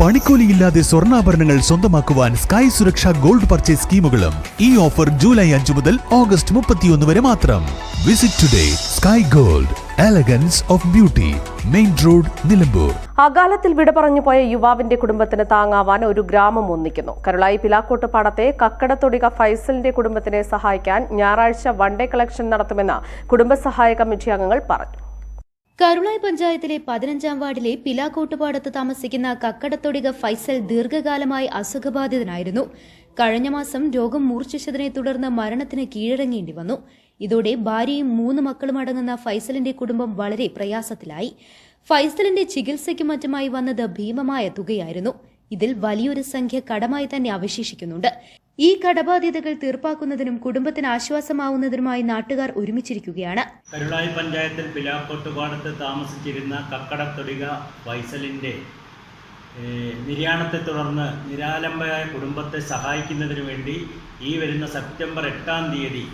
പണിക്കൂലിയില്ലാതെ സ്വർണാഭരണങ്ങൾ സ്വന്തമാക്കുവാൻ Sky Suraksha gold purchase സ്കീമുകളും ഈ ഓഫർ ജൂലൈ അഞ്ചു മുതൽ ഓഗസ്റ്റ് മുപ്പത്തിയൊന്ന് വരെ മാത്രം. Visit today sky gold elegance of beauty main road Nilambur. അകാലത്തിൽ വിട പറഞ്ഞു പോയ യുവാവിന്റെ കുടുംബത്തിന് താങ്ങാവാൻ ഒരു ഗ്രാമം ഒന്നിക്കുന്നു. കരുളായി പിലാക്കോട്ട് പാടത്തെ കക്കടത്തൊടിക ഫൈസലിന്റെ കുടുംബത്തിനെ സഹായിക്കാൻ ഞായറാഴ്ച വൺഡേ കളക്ഷൻ നടത്തുമെന്ന് കുടുംബസഹായ കമ്മിറ്റി അംഗങ്ങൾ പറഞ്ഞു. കരുളായി പഞ്ചായത്തിലെ പതിനഞ്ചാം വാർഡിലെ പിലാക്കോട്ടുപാടത്ത് താമസിക്കുന്ന കക്കടത്തൊടിക ഫൈസൽ ദീർഘകാലമായി അസുഖബാധിതനായിരുന്നു. കഴിഞ്ഞ മാസം രോഗം മൂർച്ഛിച്ചതിനെ തുടർന്ന് മരണത്തിന് കീഴടങ്ങേണ്ടി വന്നു. ഇതോടെ ഭാര്യയും മൂന്ന് മക്കളും അടങ്ങുന്ന ഫൈസലിന്റെ കുടുംബം വളരെ പ്രയാസത്തിലായി. ഫൈസലിന്റെ ചികിത്സയ്ക്കും മറ്റുമായി വന്നത് ഭീമമായ തുകയായിരുന്നു. ഇതിൽ വലിയൊരു സംഖ്യ കടമായി തന്നെ അവശേഷിക്കുന്നുണ്ട്. ഈ കടബാധ്യതകൾ തീർപ്പാക്കുന്നതിനും കുടുംബത്തിന് ആശ്വാസമാവുന്നതിനുമായി നാട്ടുകാർ ഒരുമിച്ചിരിക്കുകയാണ്. കരുളായി പഞ്ചായത്തിൽ പിലാക്കോട്ടുപാടത്ത് താമസിച്ചിരുന്ന കക്കടത്തൊടിക വൈസലിന്റെ നിര്യാണത്തെ തുടർന്ന് നിരാലംബയായ കുടുംബത്തെ സഹായിക്കുന്നതിനു വേണ്ടി ഈ വരുന്ന സെപ്റ്റംബർ എട്ടാം തീയതി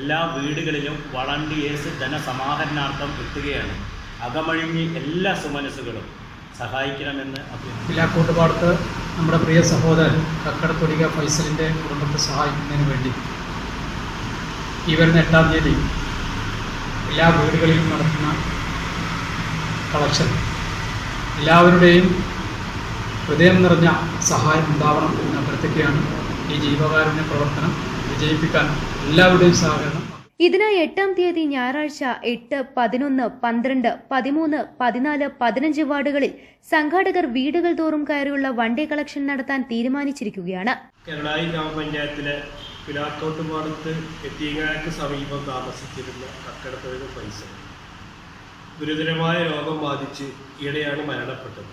എല്ലാ വീടുകളിലും വളണ്ടിയേഴ്സ് ധനസമാഹരണാർത്ഥം എത്തുകയാണ്. അകമഴിഞ്ഞ് എല്ലാ സുമനസ്സുകളും സഹായിക്കണമെന്ന് അഭ്യർത്ഥിക്കുന്നു. പിലാക്കോട്ടുപാടത്ത് നമ്മുടെ പ്രിയ സഹോദരൻ കക്കടത്തൊടിക ഫൈസലിന്റെ കുടുംബത്തെ സഹായിക്കുന്നതിന് വേണ്ടി. ഈ വരുന്ന എട്ടാം തീയതി എല്ലാ വീടുകളിലും നടത്തുന്ന കളക്ഷൻ. എല്ലാവരുടെയും ഹൃദയം നിറഞ്ഞ സഹായം ഉണ്ടാവണം എന്ന് അഭ്യർത്ഥിക്കുകയാണ്. ഈ ജീവകാരുണ്യ പ്രവർത്തനം വിജയിപ്പിക്കാൻ എല്ലാവരുടെയും സഹകരണം ഇതിനായി എട്ടാം തീയതി ഞായറാഴ്ച എട്ട് പതിനൊന്ന് പന്ത്രണ്ട് പതിമൂന്ന് പതിനാല് പതിനഞ്ച് വാർഡുകളിൽ സംഘാടകർ വീടുകൾ തോറും കയറിയുള്ള വൺഡേ കളക്ഷൻ നടത്താൻ തീരുമാനിച്ചിരിക്കുകയാണ്. കേരളായി ഗ്രാമപഞ്ചായത്തിലെ പിലാത്തോട്ടുപാടത്ത് എത്തിയങ്ങാക്ക് സമീപം താമസിച്ചിരുന്ന കക്കടത്തൊഴിൽ പൈസ ഗുരുതരമായ രോഗം ബാധിച്ച് ഈയിടെയാണ് മരണപ്പെട്ടത്.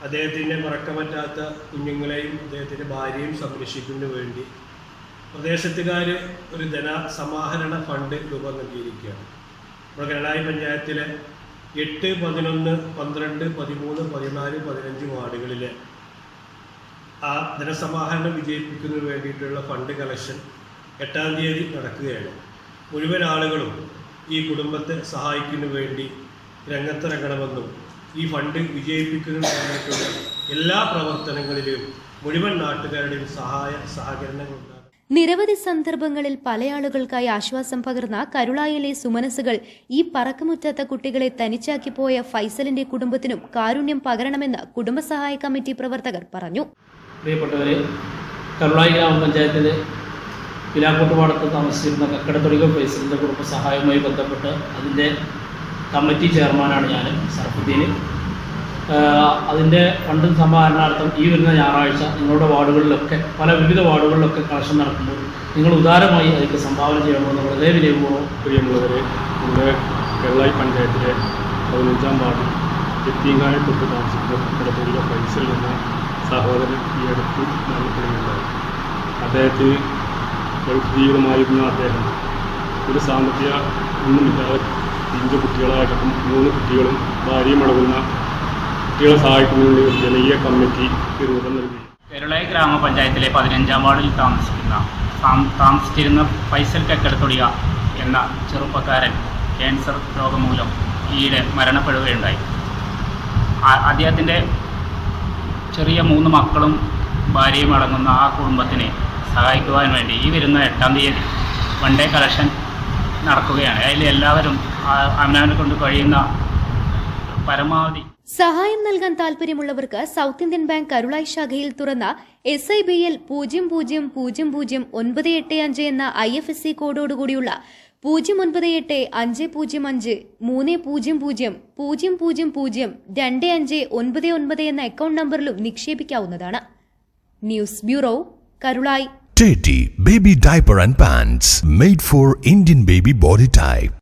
അദ്ദേഹത്തിന്റെ മറക്കമറ്റാത്ത കുഞ്ഞുങ്ങളെയും അദ്ദേഹത്തിന്റെ ഭാര്യയും സംരക്ഷിക്കുന്നതിന് വേണ്ടി പ്രദേശത്തുകാർ ഒരു ധനസമാഹരണ ഫണ്ട് രൂപം നൽകിയിരിക്കുകയാണ്. നമ്മുടെ കേരളായി പഞ്ചായത്തിലെ എട്ട് പതിനൊന്ന് പന്ത്രണ്ട് പതിമൂന്ന് പതിനാല് പതിനഞ്ച് വാർഡുകളിലെ ആ ധനസമാഹരണം വിജയിപ്പിക്കുന്നതിന് വേണ്ടിയിട്ടുള്ള ഫണ്ട് കളക്ഷൻ എട്ടാം തീയതി നടക്കുകയാണ്. മുഴുവൻ ആളുകളും ഈ കുടുംബത്തെ സഹായിക്കുന്നതിന് വേണ്ടി രംഗത്തിറങ്ങണമെന്നും ഈ ഫണ്ട് വിജയിപ്പിക്കുന്നതിന് എല്ലാ പ്രവർത്തനങ്ങളിലും മുഴുവൻ നാട്ടുകാരുടെയും സഹായ സഹകരണങ്ങളുണ്ടാകും നിരവധി സന്ദർഭങ്ങളിൽ പല ആളുകൾക്കായി ആശ്വാസം പകർന്ന കരുളായിലെ സുമനസുകൾ ഈ പറക്കമുറ്റാത്ത കുട്ടികളെ തനിച്ചാക്കി പോയ ഫൈസലിന്റെ കുടുംബത്തിനും കാരുണ്യം പകരണമെന്ന് കുടുംബസഹായ കമ്മിറ്റി പ്രവർത്തകർ പറഞ്ഞു. പ്രിയപ്പെട്ടവരെ കരുളായി ഗ്രാമപഞ്ചായത്തിലെ പിലാക്കോട്ടുപാടത്ത് താമസിച്ചിരുന്ന കക്കടത്തൊടിക ഫൈസലിന്റെ കുടുംബ സഹായവുമായി ബന്ധപ്പെട്ട് അതിന്റെ കമ്മിറ്റി ചെയർമാനാണ് ഞാൻ സർഫുദ്ദീൻ അതിന്റെ ഫണ്ട് സമാഹരണാർത്ഥം ഈ വരുന്ന ഞായറാഴ്ച നിങ്ങളുടെ വാർഡുകളിലൊക്കെ പല വിവിധ വാർഡുകളിലൊക്കെ കളക്ഷൻ നടത്തുമ്പോൾ നിങ്ങൾ ഉദാരമായി അതിലേക്ക് സംഭാവന ചെയ്യണമെന്ന് വളരെ വിനയപൂർവം പ്രിയമുള്ളവരെ നമ്മുടെ കേരളായി പഞ്ചായത്തിലെ പതിനഞ്ചാം വാർഡിൽ എത്തിയങ്ങാഴെ തൊട്ട് താമസിക്കുന്ന കടപ്പൂരിലെ ഫൈസൽ എന്ന സഹോദരൻ ഈ അടുത്ത് മരണപ്പെടുകയുണ്ടായി അദ്ദേഹത്തിന് ഗൾഫ് ജീവിതമായിരുന്ന അദ്ദേഹം. ഒരു സാമ്പത്തിക ഒന്നുമില്ലാതെ അഞ്ച് കുട്ടികളായിട്ടും മൂന്ന് കുട്ടികളും ഭാര്യയും അടങ്ങുന്ന കുട്ടികളെ സഹായിക്കുന്നതിന് ജനകീയ കമ്മിറ്റി രൂപം നൽകി കേരളായി ഗ്രാമപഞ്ചായത്തിലെ പതിനഞ്ചാം വാർഡിൽ താമസിക്കുന്ന താമസിച്ചിരുന്ന ഫൈസൽ കക്കടത്തൊടിയ എന്ന ചെറുപ്പക്കാരൻ ക്യാൻസർ രോഗം മൂലം ഈയിടെ മരണപ്പെടുകയുണ്ടായി അദ്ദേഹത്തിന്റെ ചെറിയ മൂന്ന് മക്കളും ഭാര്യയും അടങ്ങുന്ന ആ കുടുംബത്തിനെ സഹായിക്കുവാൻ വേണ്ടി ഈ വരുന്ന എട്ടാം തീയതി വൺ ഡേ കളക്ഷൻ നടക്കുകയാണ്. അതിൽ എല്ലാവരും അമ്മാവിനെ കൊണ്ട് കഴിയുന്ന പരമാവധി സഹായം നൽകാൻ താൽപ്പര്യമുള്ളവർക്ക് സൗത്ത് ഇന്ത്യൻ ബാങ്ക് കരുളായി ശാഖയിൽ തുറന്ന എസ് ഐ ബി എൽ പൂജ്യം പൂജ്യം പൂജ്യം പൂജ്യം ഒൻപത് എട്ട് അഞ്ച് എന്ന ഐ എഫ് എസ് സി കോഡോടുകൂടിയുള്ള പൂജ്യം ഒൻപത് എട്ട് അഞ്ച് പൂജ്യം അഞ്ച് മൂന്ന് പൂജ്യം പൂജ്യം പൂജ്യം പൂജ്യം പൂജ്യം രണ്ട് അഞ്ച് ഒൻപത് ഒൻപത് എന്ന അക്കൗണ്ട് നമ്പറിലും നിക്ഷേപിക്കാവുന്നതാണ് news bureau Karulai baby diaper and pants made for Indian baby body type.